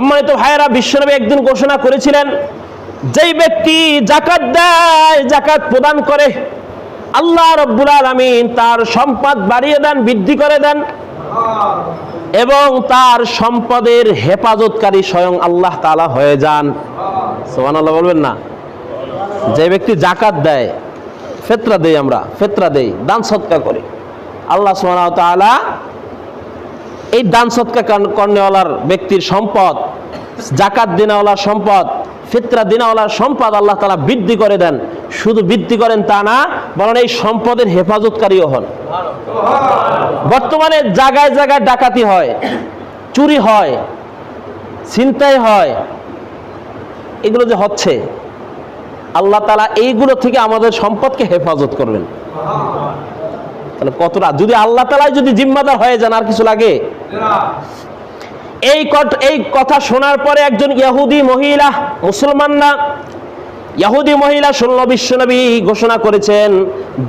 সম্মানিত ভাইয়েরা, বিশ্বনবী একদিন ঘোষণা করেছিলেন, যেই ব্যক্তি জাকাত দেয়, জাকাত প্রদান করে, আল্লাহ রব্বুল আলমিন তার সম্পদ বাড়িয়ে দেন, বৃদ্ধি করে দেন, এবং তার সম্পদের হেফাজতকারী স্বয়ং আল্লাহ তাআলা হয়ে যান। সোহান আল্লাহ বলবেন না? যে ব্যক্তি জাকাত দেয়, ফেতরা দেই আমরা, ফেতরা দেই, দান সৎকার করি। আল্লাহ সোহান তাআলা এই দান সৎকার কর্নেওয়ালার ব্যক্তির সম্পদ জাকাত দিনাওয়ালার সম্পদ, ফিতরা দিনাওয়ালার সম্পদ আল্লাহ তালা বৃদ্ধি করে দেন। শুধু বৃদ্ধি করেন তা না, বরং এই সম্পদের হেফাজতকারীও হন। বর্তমানে জায়গায় জায়গায় ডাকাতি হয়, চুরি হয়, ছিনতাই হয়। এগুলো যে হচ্ছে, আল্লাহ তালা এইগুলো থেকে আমাদের সম্পদকে হেফাজত করবেন। তাহলে কতটা যদি আল্লাহ তালাই যদি জিম্মাদার হয়ে যান, আর কিছু লাগে? এই এই কথা শোনার পরে একজন ইহুদি মহিলা মুসলমান না ইহুদি মহিলা শুনল বিশ্বনবী ঘোষণা করেছেন,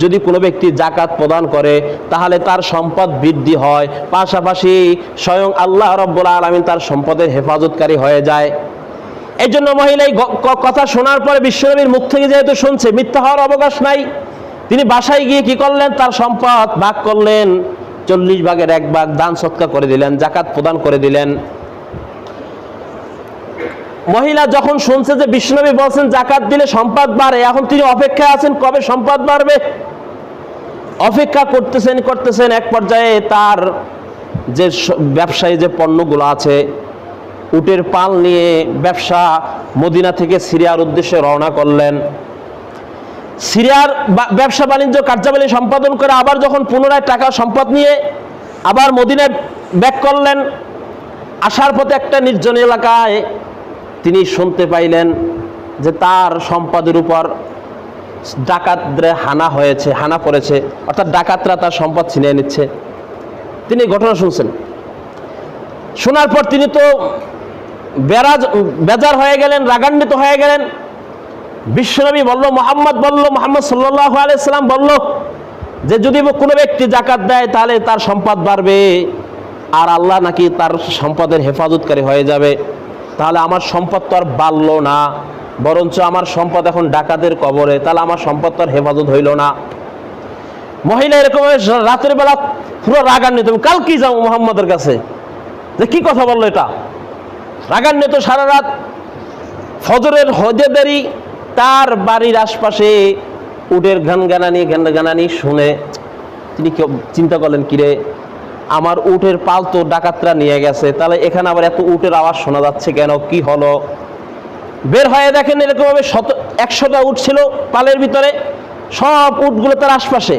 যদি কোনো ব্যক্তি জাকাত প্রদান করে, তাহলে তার সম্পদ বৃদ্ধি হয়। পাশাপাশি স্বয়ং আল্লাহ রব্বুল আলমিন তার সম্পদের হেফাজতকারী হয়ে যায়। এই জন্য মহিলা কথা শোনার পরে বিশ্বনবীর মুখ থেকে যেহেতু শুনছে, মিথ্যা হওয়ার অবকাশ নাই। তিনি বাসায় গিয়ে কি করলেন? তার সম্পদ ভাগ করলেন, চল্লিশ ভাগের এক ভাগ দান সৎকার করে দিলেন, জাকাত প্রদান করে দিলেন। মহিলা যখন শুনছে যে বিষ্ণবী বলছেন, জাকাত দিলে সম্পদ বাড়ে এখন তিনি অপেক্ষায় আছেন, কবে সম্পদ বাড়বে? অপেক্ষা করতেছেন করতেছেন, এক পর্যায়ে তার যে ব্যবসায়ী যে পণ্যগুলো আছে, উটের পাল নিয়ে ব্যবসা মদিনা থেকে সিরিয়ার উদ্দেশ্যে রওনা করলেন। সিরিয়ার ব্যবসা বাণিজ্য কার্যাবলী সম্পাদন করে আবার যখন পুনরায় টাকা সম্পদ নিয়ে আবার মদিনায় ব্যাক করলেন, আসার পথে একটা নির্জন এলাকায় তিনি শুনতে পাইলেন যে তার সম্পদের উপর ডাকাতরে হানা হয়েছে, হানা পড়েছে, অর্থাৎ ডাকাতরা তার সম্পদ ছিনিয়ে নিচ্ছে। তিনি ঘটনা শুনছেন। শোনার পর তিনি তো বেরাজ বেজার হয়ে গেলেন, রাগান্বিত হয়ে গেলেন। বিশ্বনবী বলল, মোহাম্মদ বলল, মোহাম্মদ সাল্লাহ আলাইসাল্লাম বলল যে যদি কোনো ব্যক্তি জাকাত দেয়, তাহলে তার সম্পদ বাড়বে আর আল্লাহ নাকি তার সম্পদের হেফাজতকারী হয়ে যাবে। তাহলে আমার সম্পদ তো আর বাড়ল না, বরঞ্চ আমার সম্পদ এখন ডাকাতের কবরে, তাহলে আমার সম্পদ তো আর হেফাজত হইল না। মহিলা এরকম রাতের বেলা পুরো রাগান্বিত আমি কি যাব মোহাম্মদের কাছে? যে কি কথা বলল এটা? রাগান্বিত সারা রাত, ফজরের হজে দেরি তার বাড়ির আশপাশে উটের গান গানানি গান গানানি শুনে তিনি চিন্তা করলেন, কিরে, আমার উটের পাল তো ডাকাতরা নিয়ে গেছে, তাহলে এখানে আবার এত উটের আওয়াজ শোনা যাচ্ছে কেন? কি হলো? বের হয়ে দেখেন এরকমভাবে শত, একশোটা উট ছিল পালের ভিতরে, সব উটগুলো তার আশপাশে।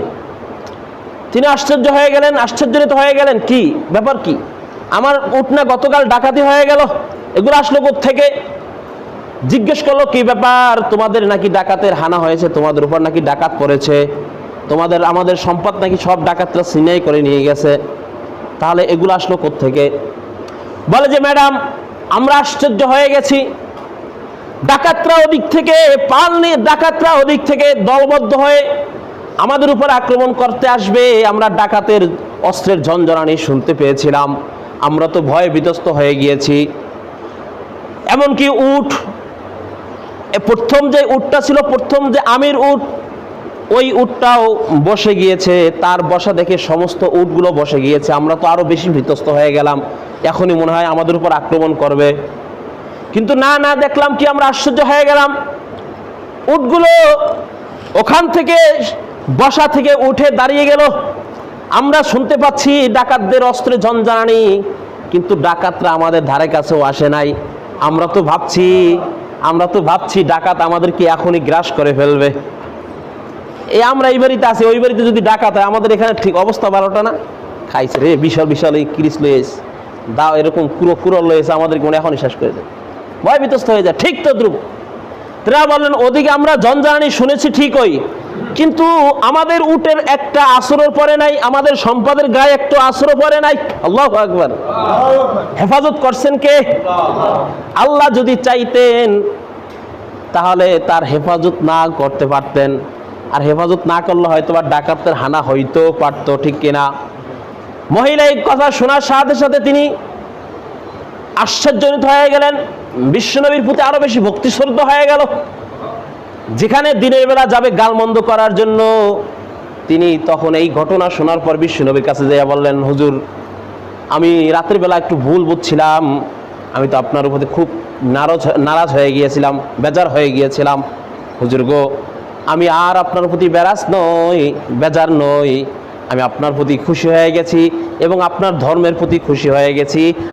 তিনি আশ্চর্য হয়ে গেলেন, আশ্চর্যজনিত হয়ে গেলেন, কি? ব্যাপার কি? আমার উট না গতকাল ডাকাতি হয়ে গেল? এগুলো আসলো থেকে জিজ্ঞেস করল, কি ব্যাপার? তোমাদের নাকি ডাকাতের হানা হয়েছে? তোমাদের উপর নাকি ডাকাত পড়েছে? তোমাদের, আমাদের সম্পদ নাকি সব ডাকাতরা সিনাই করে নিয়ে গেছে? তাহলে এগুলো আসলো থেকে বলে যে, ম্যাডাম, আমরা আশ্চর্য হয়ে গেছি। ডাকাতরা ওদিক থেকে, পাল নিয়ে ডাকাতরা ওদিক থেকে দলবদ্ধ হয়ে আমাদের উপর আক্রমণ করতে আসবে। আমরা ডাকাতের অস্ত্রের ঝঞ্ঝনানি শুনতে পেয়েছিলাম। আমরা তো ভয়ে বিধ্বস্ত হয়ে গিয়েছি। এমনকি এ প্রথম যে উটটা ছিল, প্রথম যে আমির উট, ওই উটটাও বসে গিয়েছে। তার বসা দেখে সমস্ত উটগুলো বসে গিয়েছে। আমরা তো আরও বেশি ভীতস্ত হয়ে গেলাম। এখনই মনে হয় আমাদের উপর আক্রমণ করবে। কিন্তু না না, দেখলাম কি আমরা আশ্চর্য হয়ে গেলাম। উটগুলো ওখান থেকে বসা থেকে উঠে দাঁড়িয়ে গেল। আমরা শুনতে পাচ্ছি ডাকাতদের অস্ত্রে ঝঞ্ঝানি কিন্তু ডাকাতরা আমাদের ধারে কাছেও আসে নাই। আমরা তো ভাবছি আমরা তো ভাবছি ডাকাত আমাদেরকে এখনই গ্রাস করে ফেলবে। এই আমরা এই বাড়িতে আছি, ওই বাড়িতে যদি ডাকাত হয়, আমাদের এখানে ঠিক অবস্থা বারোটা না? খাইছে রে, বিশাল বিশাল এই ক্রিস লয়েস দাও, এরকম কুরো কুরো লয়েছে আমাদেরকে মনে এখনই শেষ করে দেয় ভয় বিতস্ত হয়ে যায়, ঠিক তো দ্রুব তারা বললেন ওদিকে আমরা জনজানি শুনেছি ঠিকই কিন্তু আমাদের উটের একটা আসরও পরে নাই, আমাদের সম্পদের গায়ে একটু আসরও পরে নাই। আল্লাহ আকবার। হেফাজত করছেন কে? আল্লাহ যদি চাইতেন, তাহলে তার হেফাজত না করতে পারতেন। আর হেফাজত না করলে হয়তো বা ডাকাতের হানা হইতেও পারতো, ঠিক কিনা? মহিলা এই কথা শোনার সাথে সাথে তিনি আশ্চর্যজনিত হয়ে গেলেন। বিশ্বনবীর প্রতি আরও বেশি ভক্তি শ্রদ্ধা হয়ে গেল। যেখানে দিনের বেলা যাবে গালমন্দ করার জন্য, তিনি তখন এই ঘটনা শোনার পর বিশ্বনবীর কাছে যাইয়া বললেন, হুজুর, আমি রাতের বেলা একটু ভুল বুঝছিলাম। আমি তো আপনার উপরে খুব নারাজ নারাজ হয়ে গিয়েছিলাম, বেজার হয়ে গিয়েছিলাম। হুজুর গো, আমি আর আপনার প্রতি বেরাজ নই, বেজার নই। আমি আপনার প্রতি খুশি হয়ে গেছি এবং আপনার ধর্মের প্রতি খুশি হয়ে গেছি।